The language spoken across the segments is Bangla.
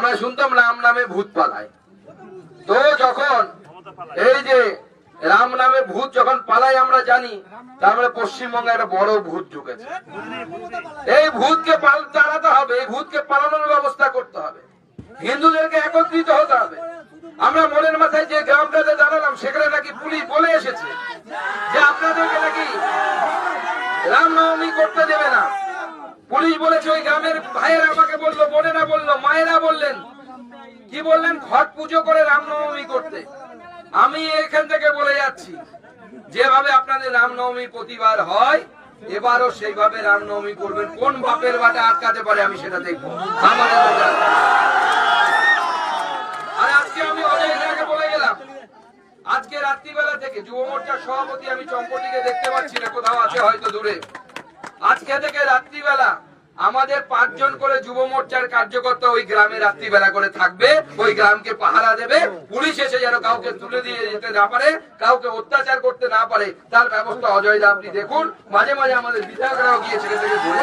আমরা শুনতাম রাম নামে ভূত পালায়। তো যখন এই যে রাম নামে ভূত যখন পালায় আমরা জানি, তার মানে পশ্চিমবঙ্গে একটা বড় ভূত ঢুকেছে। এই ভূতকে চালাতে হবে, এই ভূতকে পালানোর ব্যবস্থা করতে হবে। হিন্দুদেরকে একত্রিত হতে হবে। আমরা মনের মাথায় যে গ্রামটাতে দাঁড়ালাম, সেখানে নাকি পুলিশ বলে এসেছে যে আপনাদেরকে নাকি রামনবমী করতে দেবে না পুলিশ বলেছে ওই গ্রামের ভাইয়েরা আমাকে বলল, বোনেরা বলল, মায়েরা বললেন, কি বললেন? ঘট পুজো করে রামনবমী করতে। আমি এখান থেকে বলে যাচ্ছি, যেভাবে আপনাদের রামনবমী প্রতিবার হয়, এবারও সেইভাবে রামনবমী করবেন। কোন বাপের বাটা আটকাতে পারে আমি সেটা দেখব। আর আজকে আমি অনেক বলে গেলাম। আজকে রাত্রিবেলা থেকে যুব মোর্চার সভাপতি আমি চম্পটিকে দেখতে পাচ্ছি না, কোথাও আছে হয়তো দূরে। আজকে থেকে রাত্রিবেলা আমাদের পাঁচজন করে যুব মোর্চার কার্যকর্তা ওই গ্রামে রাত্রিবেলা করে থাকবে, ওই গ্রামকে পাহারা দেবে, পুলিশ এসে যেন কাউকে তুলে দিয়ে যেতে না পারে, কাউকে অত্যাচার করতে না পারে, তার ব্যবস্থা অজয় দা আপনি দেখুন। মাঝে মাঝে আমাদের বিধায়করাও গিয়ে সেখান থেকে ঘুরে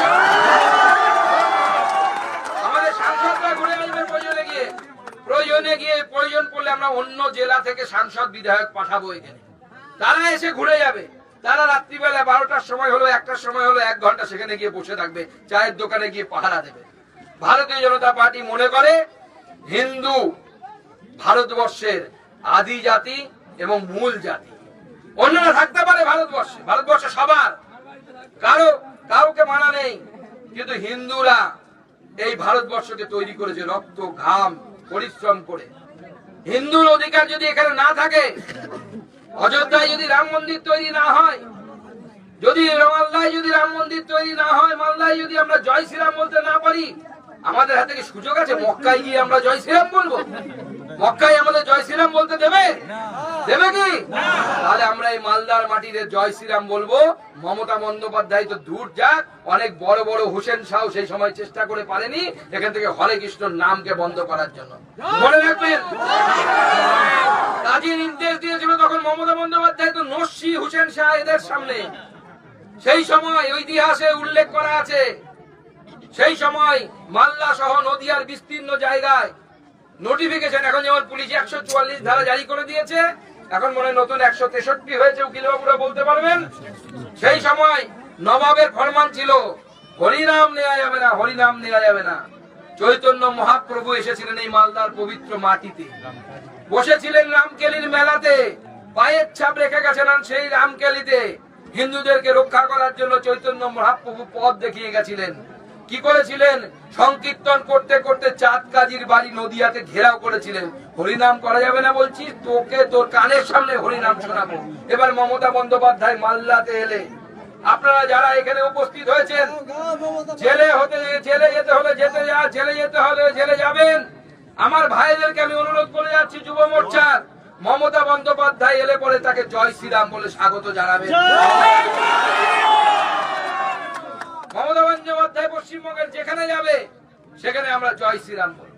আমাদের সাংসদরা ঘুরে আসবে প্রয়োজনে গিয়ে। প্রয়োজনে গিয়ে প্রয়োজন পড়লে আমরা অন্য জেলা থেকে সাংসদ, বিধায়ক পাঠাবো এখানে। তারা এসে ঘুরে যাবে। তারা রাত্রিবেলা বারোটার সময় হলো একটার সময় হলো এক ঘণ্টা সেখানে গিয়ে বসে থাকবে, চায়ের দোকানে গিয়ে পাহারা দেবে। ভারতীয় জনতা পার্টি মনে করে, হিন্দু ভারতবর্ষের আদি জাতি এবং মূল জাতি। অন্যরা থাকতে পারে ভারতবর্ষে ভারতবর্ষে সবার। কারও, কাউকে মানা নেই। কিন্তু হিন্দুরা এই ভারতবর্ষকে তৈরি করেছে রক্ত, ঘাম, পরিশ্রম করে। হিন্দুর অধিকার যদি এখানে না থাকে অযোধ্যায় যদি রাম মন্দির তৈরি না হয় যদি মালদায় যদি রাম মন্দির তৈরি না হয় মালদায় যদি আমরা জয় শ্রীরাম বলতে না পারি আমাদের হাতে কি সুযোগ আছে? মক্কায় গিয়ে আমরা জয় শ্রীরাম বলব? মক্কায় আমাদের জয় শ্রীরাম বলতে দেবে? দেবে কি? তাহলে আমরা এই মালদার মাটিতে জয় শ্রীরাম বলব। মমতা বন্দ্যোপাধ্যায় তো দূর যাক অনেক বড় বড় হোসেন শাহ সেই সময় চেষ্টা করে পারেনি এখান থেকে হরে কৃষ্ণর নামকে বন্ধ করার জন্য। মনে রাখবেন? মমতা বন্দ্যোপাধ্যায় তো নস্যি হোসেন শাহ এদের সামনে। সেই সময় ইতিহাসে উল্লেখ করা আছে, সেই সময় মাল্লা সহ নদিয়ার বিস্তীর্ণ জায়গায় নোটিফিকেশন এখন যেমন পুলিশ একশো চুয়াল্লিশ ধারা জারি করে দিয়েছে, এখন মনে নতুন একশো তেষট্টি হয়েছে, উকিলবাবুরা বলতে পারবেন। সেই সময় নবাবের ফরমান ছিল, হরিনাম নেওয়া যাবে না, হরিনাম নেওয়া যাবে না। চৈতন্য মহাপ্রভু এসেছিলেন এই মালদার পবিত্র মাটিতে। বসেছিলেন রামকেলির মেলাতে পায়ের ছাপ রেখে গেছেন সেই রামকেলিতে। হিন্দুদেরকে রক্ষা করার জন্য চৈতন্য মহাপ্রভু পথ দেখিয়ে গেছিলেন। কি করেছিলেন? সংকীর্তন করতে করতে চাঁদ কাজীর বাড়ি নদিয়াতে ঘেরাও করেছিলেন। হরিনাম করা যাবে না বলছি, তোকে তোর কানের সামনে হরিনাম শোনাবো। এবার মমতা বন্দ্যোপাধ্যায় মাল্লাতে এলে। আপনারা যারা এখানে উপস্থিত হয়েছেন, জেলে হতে, জেলে যেতে হলে যেতে যা, জেলে যেতে হলে জেলে যাবেন। আমার ভাইদেরকে আমি অনুরোধ করে যাচ্ছি, যুব মোর্চার। মমতা বন্দ্যোপাধ্যায় এলে পরে তাকে জয় শ্রীরাম বলে স্বাগত জানাবে মমতা বন্দ্যোপাধ্যায় পশ্চিমবঙ্গের যেখানে যাবে সেখানে আমরা জয় শ্রীরাম বলব।